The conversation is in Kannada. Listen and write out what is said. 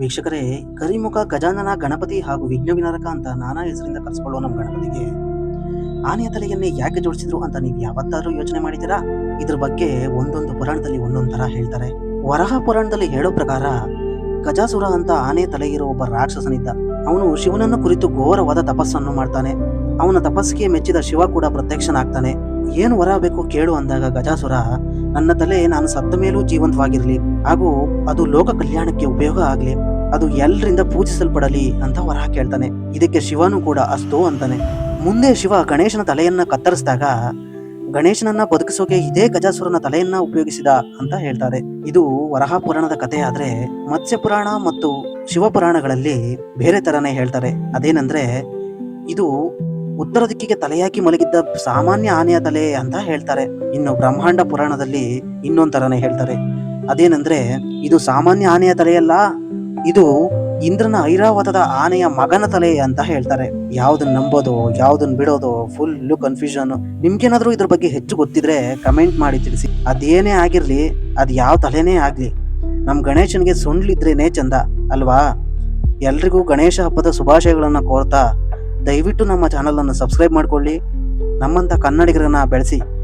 ವೀಕ್ಷಕರೇ, ಕರಿಮುಖ ಗಜಾನನ ಗಣಪತಿ ಹಾಗೂ ವಿಘ್ನ ವಿನಾರಕ ಅಂತ ನಾನಾ ಹೆಸರಿಂದ ಕರೆಸ್ಕೊಳ್ಳೋ ನಮ್ಮ ಗಣಪತಿಗೆ. ಆನೆಯ ತಲೆಯನ್ನೇ ಯಾಕೆ ಜೋಡಿಸಿದ್ರು ಅಂತ ನೀವು ಯಾವತ್ತಾದ್ರೂ ಯೋಚನೆ ಮಾಡಿದ್ದೀರಾ? ಇದ್ರ ಬಗ್ಗೆ ಒಂದೊಂದು ಪುರಾಣದಲ್ಲಿ ಒಂದೊಂದು ತರ ಹೇಳ್ತಾರೆ. ವರಹ ಪುರಾಣದಲ್ಲಿ ಹೇಳೋ ಪ್ರಕಾರ, ಗಜಾಸುರ ಅಂತ ಆನೆ ತಲೆ ಒಬ್ಬ ರಾಕ್ಷಸನಿದ್ದ. ಅವನು ಶಿವನನ್ನು ಕುರಿತು ಘೋರವಾದ ತಪಸ್ಸನ್ನು ಮಾಡ್ತಾನೆ. ಅವನ ತಪಸ್ಸಿಗೆ ಮೆಚ್ಚಿದ ಶಿವ ಕೂಡ ಪ್ರತ್ಯಕ್ಷನಾಗ್ತಾನೆ. ಏನು ವರ ಬೇಕು ಕೇಳು ಅಂದಾಗ ಗಜಾಸುರ, ನನ್ನ ತಲೆ ನಾನು ಸತ್ತ ಮೇಲೂ ಜೀವಂತವಾಗಿರಲಿ, ಹಾಗೂ ಅದು ಲೋಕ ಕಲ್ಯಾಣಕ್ಕೆ ಉಪಯೋಗ ಆಗಲಿ, ಅದು ಎಲ್ಲರಿಂದ ಪೂಜಿಸಲ್ಪಡಲಿ ಅಂತ ವರ ಕೇಳ್ತಾನೆ. ಇದಕ್ಕೆ ಶಿವನು ಕೂಡ ಅಸ್ತು ಅಂತಾನೆ. ಮುಂದೆ ಶಿವ ಗಣೇಶನ ತಲೆಯನ್ನ ಕತ್ತರಿಸಿದಾಗ, ಗಣೇಶನನ್ನ ಬದುಕಿಸೋಕೆ ಇದೇ ಗಜಾಸುರನ ತಲೆಯನ್ನ ಉಪಯೋಗಿಸಿದ ಅಂತ ಹೇಳ್ತಾರೆ. ಇದು ವರಹ ಪುರಾಣದ ಕಥೆ ಆದ್ರೆ ಮತ್ಸ್ಯ ಪುರಾಣ ಮತ್ತು ಶಿವಪುರಾಣಗಳಲ್ಲಿ ಬೇರೆ ತರನೇ ಹೇಳ್ತಾರೆ. ಅದೇನಂದ್ರೆ, ಇದು ಉತ್ತರ ದಿಕ್ಕಿಗೆ ತಲೆಯಾಕಿ ಮಲಗಿದ್ದ ಸಾಮಾನ್ಯ ಆನೆಯ ತಲೆ ಅಂತ ಹೇಳ್ತಾರೆ. ಇನ್ನು ಬ್ರಹ್ಮಾಂಡ ಪುರಾಣದಲ್ಲಿ ಇನ್ನೊಂದ್ ತರನೇ ಹೇಳ್ತಾರೆ. ಅದೇನಂದ್ರೆ, ಇದು ಸಾಮಾನ್ಯ ಆನೆಯ ತಲೆಯಲ್ಲ, ಇದು ಇಂದ್ರನ ಐರಾವತದ ಆನೆಯ ಮಗನ ತಲೆ ಅಂತ ಹೇಳ್ತಾರೆ. ಯಾವ್ದನ್ನ ನಂಬೋದು ಯಾವ್ದನ್ನ ಬಿಡೋದು ಫುಲ್ ಕನ್ಫ್ಯೂಷನ್ ನಿಮ್ಗೇನಾದ್ರೂ ಇದ್ರ ಬಗ್ಗೆ ಹೆಚ್ಚು ಗೊತ್ತಿದ್ರೆ ಕಮೆಂಟ್ ಮಾಡಿ ತಿಳಿಸಿ. ಅದೇನೇ ಆಗಿರ್ಲಿ, ಅದ್ ಯಾವ ತಲೆನೇ ಆಗ್ಲಿ, ನಮ್ ಗಣೇಶನ್ಗೆ ಸುಂಡ್ಲಿದ್ರೇನೆ ಚಂದ, ಅಲ್ವಾ? ಎಲ್ರಿಗೂ ಗಣೇಶ ಹಬ್ಬದ ಶುಭಾಶಯಗಳನ್ನ ಕೋರ್ತಾ ದಯವಿಟ್ಟು ನಮ್ಮ ಚಾನಲನ್ನು ಸಬ್ಸ್ಕ್ರೈಬ್ ಮಾಡಿಕೊಳ್ಳಿ. ನಮ್ಮಂಥ ಕನ್ನಡಿಗರನ್ನು ಬೆಳೆಸಿ.